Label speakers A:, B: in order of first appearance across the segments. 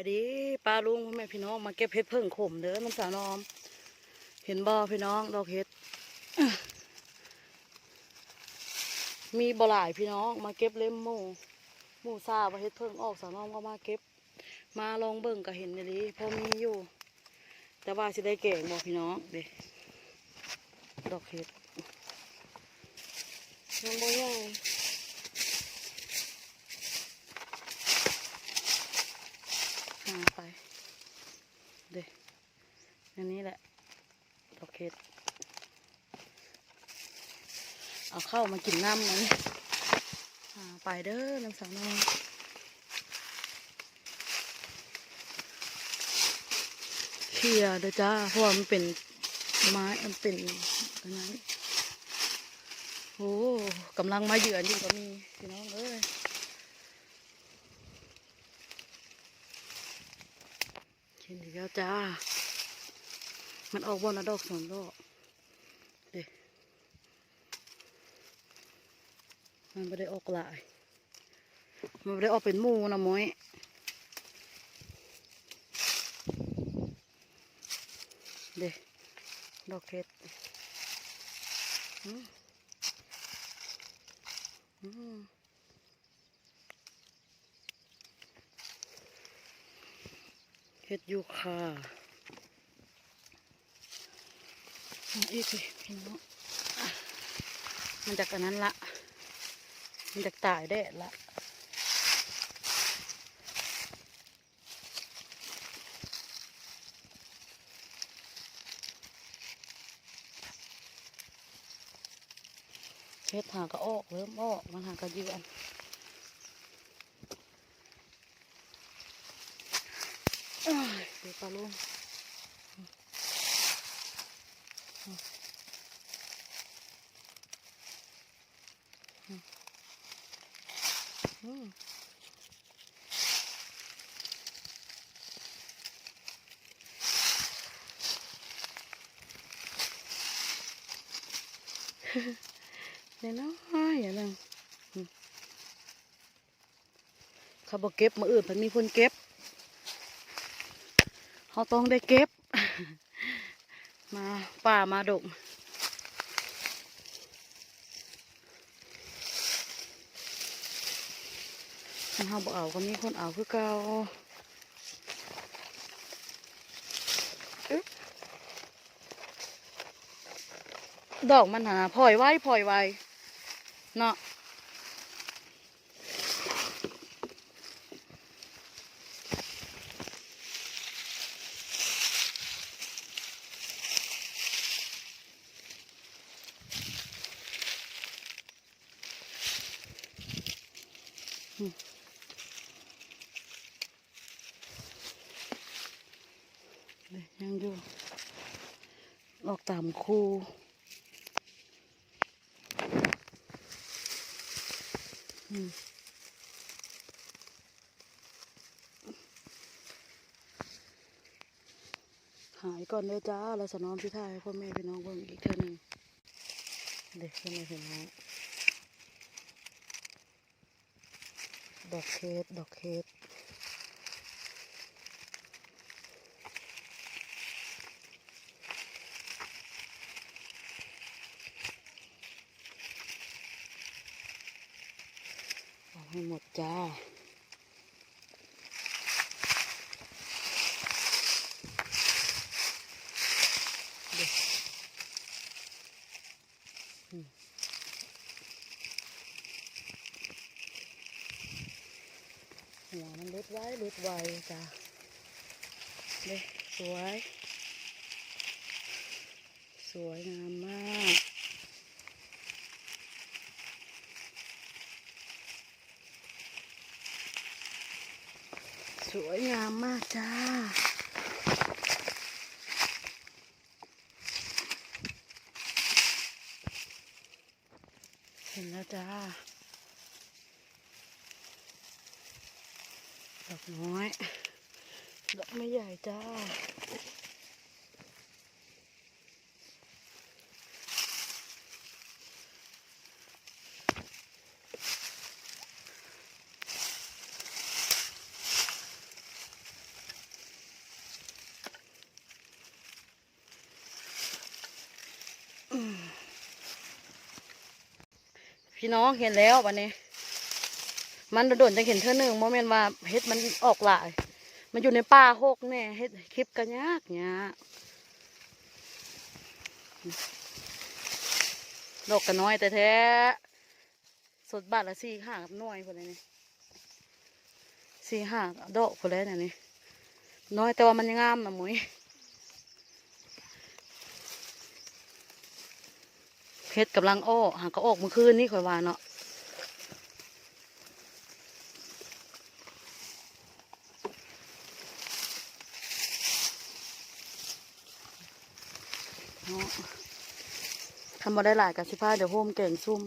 A: ายดีป้าลุงพ่อแม่พี่น้องมาเก็บเห็ดเพิ่งขมเด้อน้ำสาวนอม เห็นบ่พี่น้องดอกเห็ด มีบ่หลายพี่น้องมาเก็บเล่มหมูหมูซาว่าเห็ดเพิ่งออกสาวนอมก็มาเก็บ มาลองเบิ่งก็เห็นดีพอมีอยู่ แต่ว่าสิได้แก่งบ่พี่น้องเด้ดอกเห็ดยังบ่ใหญ่ หาไป เด็อันนี้แหละดอกเห็ดเอาเข้ามากินน้ำมันไปเด้อน้ำสาวน้องเคลียเด้อจ้า เพราะว่ามันเป็นไม้มันเป็นอันนั้นโอ้กำลังมาเหยื่ออยู่ก็มีพี่น้องเอ้ย ห็นอีกแล้วจ้า มันออกบอลนะดอกสองดอกเด็มันไม่ได้ออกหลาย มันไม่ได้ออกเป็นมูนะม้อยเด็ดอกเห็ดอืมอืม เฮ็ดยูคาอีกพี่น้องมันจากอันนั้นละ มันจากตายแดดละเฮ็ดหาก็ออกเริ่มออกมันหาก็เยืน เอ้ยเดี๋ยว ปลาลุงอืมเดี๋ยวนะอย่าลังอืมเขาบอกเก็บมาอื่นมันมีคนเก็บ เขาต้องได้เก็บ มาป่ามาดกคันเขาบอกเอาก็มีคนเอาคือเก่าดอกมันหาพลอยไว้พลอยไว้เนาะ ยยังอยู่ ออกตามคูอืมหายก่อนเลยจ้า แล้วสนอมพี่ทายพ่อแม่พี่น้องเบิ่งอีกเท่านึงเด็กพ่อแม่พี่น้อง ดอกเคสดอกเคสเอาให้หมดจ้าอืมหัวมัน ลุดไว้ลุดไวจ้าเด็กสวย สวยงามมากสวยงามมากจ้า เห็นแล้วจ้า ดอกน้อย ดอกไม่ใหญ่จ้าพี่น้องเห็นแล้ววันนี้ มันโดนจะเห็นเธอหนึ่งโมเมนต์ว่าเฮ็ดมันออกหลาย มันอยู่ในป่าหกแน่เฮ็ดคลิปกันยากยากดอกกันน้อยแต่แท้สดบาทละสี่ห้ากับน่วยคนเลยนี่สี่ห้าดอกคนเลยนี่น้อยแต่ว่ามันยังงามนะมุยเฮ็ดกำลังอ้อหากก็ออกเมื่อคืนนี่ข่อยว่าเนาะ นาะทำมาได้หลายกับสิผ้าเดี๋ยวโฮมเก่งซุ่ม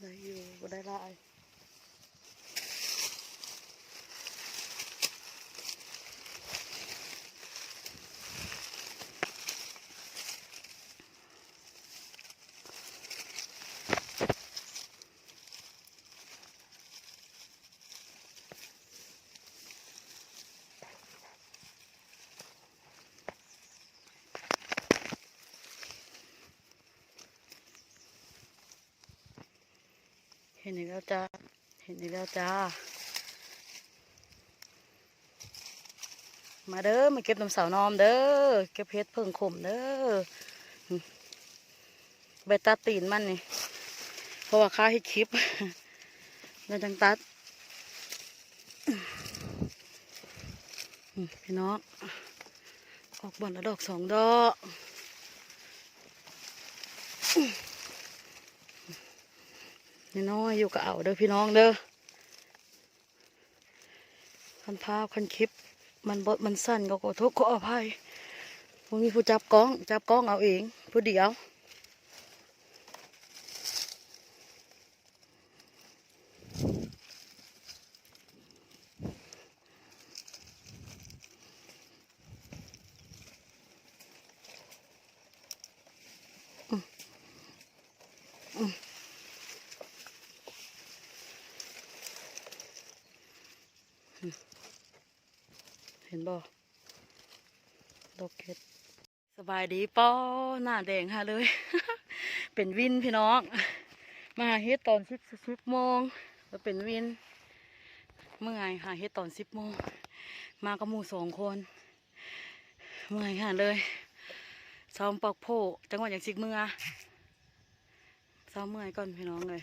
A: ได้อยู่ได้หลาย ห็นอีกแล้วจ้า เห็นอีกแล้วจ้า มาเด้อ มาเก็บน้ำสาวนอมเด้อ เก็บเพชรเพิ่งขมเด้อใบตัดตีนมันนี่ เพราะว่าข้าให้คลิปแล้วจังตัดพี่น้องออกบ่อนละดอกสองดอก น้อยอยู่กับเอาเด้อพี่น้องเด้อคันภาพคันคลิป มันบดมันสั้นก็ขอโทษขออภัยผมมีผู้จับกล้อง จับกล้องเอาเองผู้เดียวเห็นบ่ดอกเก็ดสบายดีป้อหน้าแดงฮะเลย เป็นวินพี่น้องมาหาเฮ็ดตอนสิบสิบโมงแล้วเป็นวิน เมื่อไงหาเฮ็ดตอนสิบโมง มากับหมู่สองคน เมื่อยหาเลยซ้อมปอกโพจังหวัดอย่างสิกเมื่อซ้อมเมื่อยก่อนพี่น้องเลย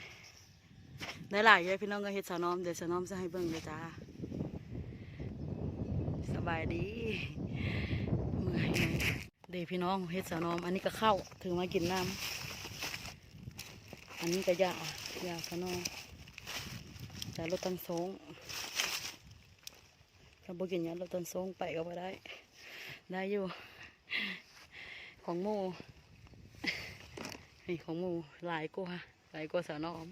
A: ได้หลายเลยพี่น้องก็เฮ็ดสาวน้อมเดี๋ยวสาวน้อมจะให้เบิ่งเลยจ้า บายดีเมื่อยไงเดี๋ยวพี่น้องเฮ็ดสาวนอม อันนี้ก็เข้าถึงมากินน้ำอันนี้ก็ยา ยาสาวนอมจารถตันสงถ้าบ่กินยารถตันสงไปก็บ่ได้ ได้อยู่ ของหมูนี่ของหมูหลายกว่าหลายกว่าสาวนอม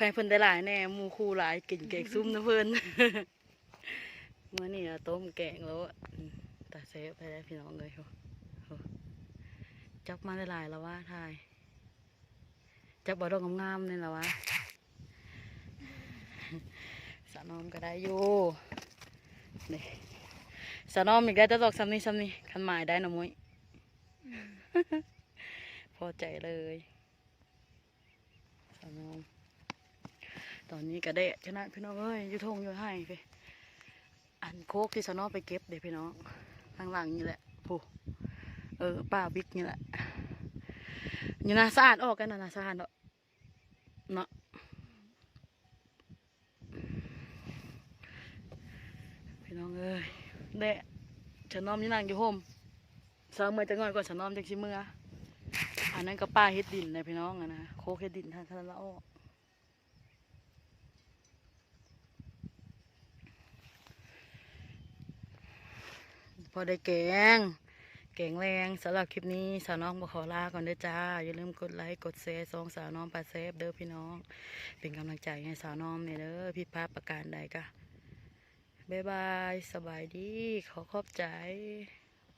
A: พงเพิ่นได้หลายแน่มูคู่หลายกินแกงซุ่มนะเพิ่นเมื่อนี่ต้มแกงแล้วอะอืมตาเซฟไปได้พี่น้องเลยจับมาได้หลายแล้วว่าทายจับบ่ดอกงามๆนี่แหละวะสะนอมก็ได้อยู่นี่สะนอมอีกได้แต่ดอกซ้ำนี้ซ้ำนี้คันหมายได้นะมุ้ยพอใจเลยสะนอม ตอนนี้ก็ได้ชนะพี่น้องเอ้ยอยุทงอยู่ให้ไปอันโคกที่สนอไปเก็บเดี๋ยวพี่น้องข้างหลังนี่แหละผู้เออป้าบิ๊กนี่แหละอยู่นาสะอาดออกกันนะนาสะอาดเนาะเนาะพี่น้องเอ้ยเดะฉันน้อมนี่นั่งอยู่โฮมสาวเมื่อจะง่อยกว่าฉันน้อมจังชิเมื่ออันนั้นก็ป้าเฮ็ดดินเลยพี่น้องอะนะโคกเฮ็ดดินทางทางละ พอได้แกงแกงแรงสำหรับคลิปนี้สาวน้องบขอลาก่อนเด้อจ้า อย่าลืมกดไลค์กดแชร์ซองสาวน้องปาเซฟเด้อพี่น้อง เป็นกำลังใจให้สาวน้องเนี่ยเด้อพี่พลาดประการใดกะบ๊ายบาย สบายดี ขอขอบใจ